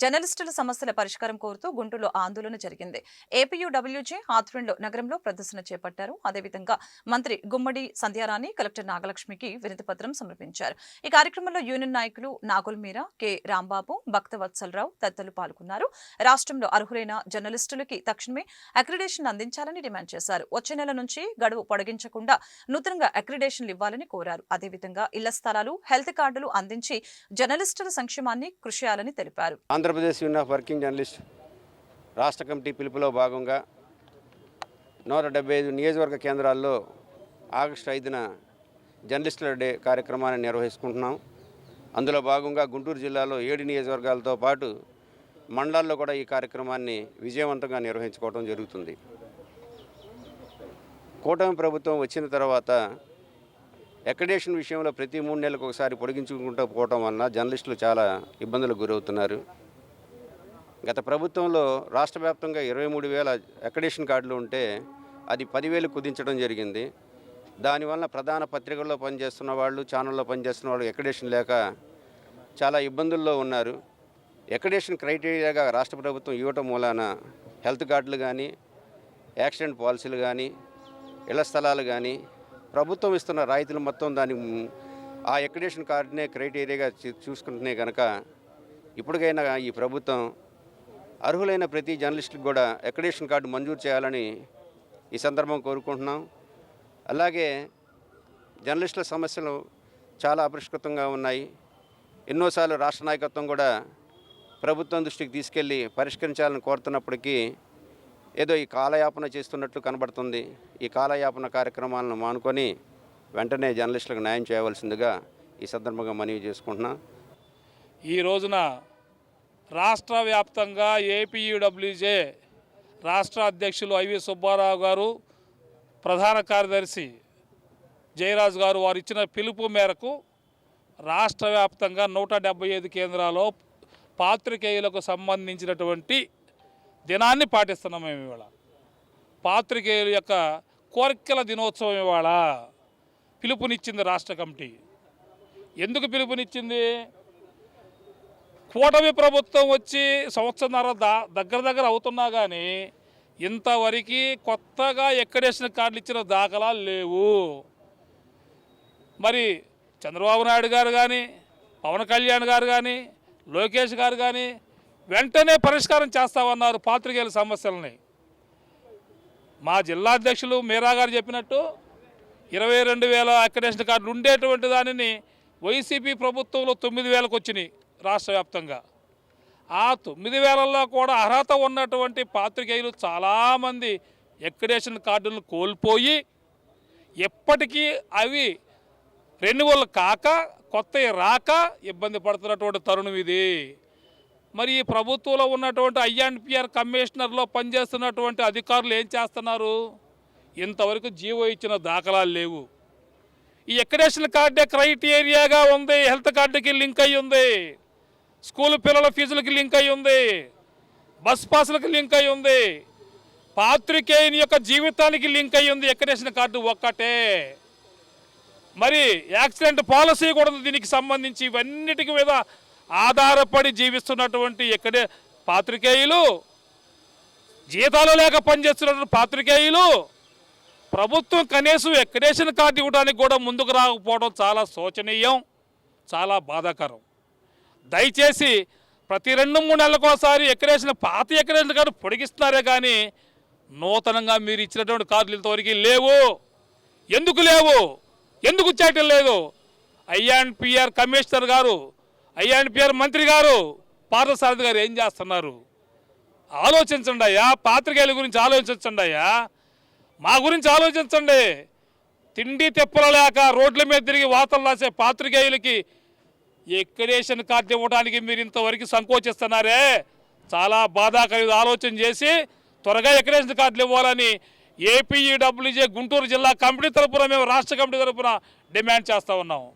జర్నలిస్టుల సమస్యల పరిష్కారం కోరుతూ గుంటూరులో ఆందోళన జరిగింది. ఏపీయూడబ్ల్యూజే ఆధ్వర్యంలో నగరంలో ప్రదర్శన చేపట్టారు. అదేవిధంగా మంత్రి గుమ్మడి సంధ్యారాణి కలెక్టర్ నాగలక్ష్మికి వినతి పత్రం సమర్పించారు. ఈ కార్యక్రమంలో యూనియన్ నాయకులు నాగుల్ మీరా కె. రాంబాబు భక్తవత్సలరావు తదితరులు పాల్గొన్నారు. రాష్ట్రంలో అర్హులైన జర్నలిస్టులకి తక్షణమే అక్రిడేషన్ అందించాలని డిమాండ్ చేశారు. వచ్చే నెల నుంచి గడువు పొడిగించకుండా నూతనంగా అక్రిడేషన్లు ఇవ్వాలని కోరారు. అదేవిధంగా ఇళ్ళ స్థలాలు హెల్త్ కార్డులు అందించి జర్నలిస్టుల సంక్షేమాన్ని కృషి చేయాలని తెలిపారు. Andhra Pradesh union of working journalist రాష్ట్ర కమిటీ పిలుపులో భాగంగా నూట డెబ్బై ఐదు నియోజకవర్గ కేంద్రాల్లో ఆగస్టు ఐదున జర్నలిస్టుల డే కార్యక్రమాన్ని నిర్వహించుకుంటున్నాం. అందులో భాగంగా గుంటూరు జిల్లాలో ఏడు నియోజకవర్గాలతో పాటు మండలాల్లో కూడా ఈ కార్యక్రమాన్ని విజయవంతంగా నిర్వహించుకోవడం జరుగుతుంది. కూటమి ప్రభుత్వం వచ్చిన తర్వాత అక్రిడేషన్ విషయంలో ప్రతి మూడు నెలలకు ఒకసారి పొడిగించుకుంటూ పోవటం వలన జర్నలిస్టులు చాలా ఇబ్బందులకు గురవుతున్నారు. గత ప్రభుత్వంలో రాష్ట్ర వ్యాప్తంగా ఇరవై మూడు వేల అకడేషన్ కార్డులు ఉంటే అది పదివేలు కుదించడం జరిగింది. దానివల్ల ప్రధాన పత్రికల్లో పనిచేస్తున్న వాళ్ళు ఛానల్లో పనిచేస్తున్న వాళ్ళు ఎకడేషన్ లేక చాలా ఇబ్బందుల్లో ఉన్నారు. ఎకడేషన్ క్రైటీరియాగా రాష్ట్ర ప్రభుత్వం ఇవ్వటం మూలాన హెల్త్ కార్డులు కానీ యాక్సిడెంట్ పాలసీలు కానీ ఇళ్ళ స్థలాలు కానీ ప్రభుత్వం ఇస్తున్న రాయితీలు మొత్తం దాని ఆ ఎక్కడేషన్ కార్డునే క్రైటీరియాగా చూ- చూసుకుంటున్నాయి కనుక ఇప్పటికైనా ఈ ప్రభుత్వం అర్హులైన ప్రతి జర్నలిస్టుకి కూడా ఎక్రిడేషన్ కార్డు మంజూరు చేయాలని ఈ సందర్భం కోరుకుంటున్నాం. అలాగే జర్నలిస్టుల సమస్యలు చాలా అపరిష్కృతంగా ఉన్నాయి. ఎన్నోసార్లు రాష్ట్ర నాయకత్వం కూడా ప్రభుత్వం దృష్టికి తీసుకెళ్ళి పరిష్కరించాలని కోరుతున్నప్పటికీ ఏదో ఈ కాలయాపన చేస్తున్నట్లు కనబడుతుంది. ఈ కాలయాపన కార్యక్రమాలను మానుకొని వెంటనే జర్నలిస్టులకు న్యాయం చేయవలసిందిగా ఈ సందర్భంగా మనవి చేసుకుంటున్నా. ఈ రోజున రాష్ట్ర వ్యాప్తంగా ఏపీయూడబ్ల్యూజే రాష్ట్ర అధ్యక్షులు ఐవి సుబ్బారావు గారు ప్రధాన కార్యదర్శి జయరాజు గారు వారు ఇచ్చిన పిలుపు మేరకు రాష్ట్ర వ్యాప్తంగా నూట డెబ్బై ఐదు కేంద్రాల్లో పాత్రికేయులకు సంబంధించినటువంటి దినాన్ని పాటిస్తున్నాం మేము ఇవాళ. పాత్రికేయుల యొక్క కోరికల దినోత్సవం ఇవాళ. పిలుపునిచ్చింది రాష్ట్ర కమిటీ. ఎందుకు పిలుపునిచ్చింది? కూటమి ప్రభుత్వం వచ్చి సంవత్సరంన్నర దా దగ్గర దగ్గర అవుతున్నా కానీ ఇంతవరకు కొత్తగా ఎక్కడేసిన కార్డులు ఇచ్చిన దాఖలాలు లేవు. మరి చంద్రబాబు నాయుడు గారు కానీ పవన్ కళ్యాణ్ గారు కానీ లోకేష్ గారు కానీ వెంటనే పరిష్కారం చేస్తామన్నారు పాత్రికేయుల సమస్యలని. మా జిల్లా అధ్యక్షులు మీరా గారు చెప్పినట్టు ఇరవై రెండు వేల అక్రిడేషన్ కార్డులు ఉండేటువంటి దానిని వైసీపీ ప్రభుత్వంలో తొమ్మిది వేలకు వచ్చినాయి. రాష్ట్ర వ్యాప్తంగా ఆ తొమ్మిది వేలల్లో కూడా అర్హత ఉన్నటువంటి పాత్రికేయులు చాలామంది ఎక్కడేషన్ కార్డులను కోల్పోయి ఎప్పటికీ అవి రెన్యువల్ కాక కొత్తవి రాక ఇబ్బంది పడుతున్నటువంటి తరుణం ఇది. మరి ఈ ప్రభుత్వంలో ఉన్నటువంటి ఐఎన్పిఆర్ కమిషనర్లో పనిచేస్తున్నటువంటి అధికారులు ఏం చేస్తున్నారు? ఇంతవరకు జీవో ఇచ్చిన దాఖలాలు లేవు. ఈ ఎక్కడేషన్ కార్డే క్రైటీరియాగా ఉంది హెల్త్ కార్డుకి లింక్ అయి ఉంది. స్కూల్ పిల్లల ఫీజులకి లింక్ అయి ఉంది. బస్ పాసులకి లింక్ అయి ఉంది. పాత్రికేయుని యొక్క జీవితానికి లింక్ అయి ఉంది. ఎక్కడేసిన కార్డు ఒక్కటే. మరి యాక్సిడెంట్ పాలసీ కూడా ఉంది. దీనికి సంబంధించి ఇవన్నిటికి మీద ఆధారపడి జీవిస్తున్నటువంటి ఎక్కడే పాత్రికేయులు జీతాలు లేక పనిచేస్తున్నటువంటి పాత్రికేయులు ప్రభుత్వం కనీసం ఎక్కడేషన్ కార్డు ఇవ్వడానికి కూడా ముందుకు రాకపోవడం చాలా శోచనీయం చాలా బాధాకరం. దయచేసి ప్రతి రెండు మూడు నెలలకోసారి ఎక్కడేసిన పాత ఎక్కడేసిన కార్డు పొడిగిస్తున్నారే కానీ నూతనంగా మీరు ఇచ్చినటువంటి కార్డులు ఇంతవరకు లేవు. ఎందుకు లేవు? ఎందుకు చేయటం లేదు? ఐఎన్పిఆర్ కమిషనర్ గారు ఐఎన్పిఆర్ మంత్రి గారు పార్థసారథి గారు ఏం చేస్తున్నారు? ఆలోచించండి అయ్యా పాత్రికేయుల గురించి ఆలోచించండి అయ్యా. మా గురించి ఆలోచించండి. తిండి తెప్పలు లేక రోడ్ల మీద తిరిగి వార్తలు రాసే పాత్రికేయులకి ఎక్కడేషన్ కార్డు ఇవ్వడానికి మీరు ఇంతవరకు సంకోచిస్తున్నారే? చాలా బాధాకర ఆలోచన చేసి త్వరగా ఎక్కడేషన్ కార్డులు ఇవ్వాలని ఏపీఈడబ్ల్యూజే గుంటూరు జిల్లా కమిటీ తరపున మేము రాష్ట్ర కమిటీ తరపున డిమాండ్ చేస్తూ ఉన్నాము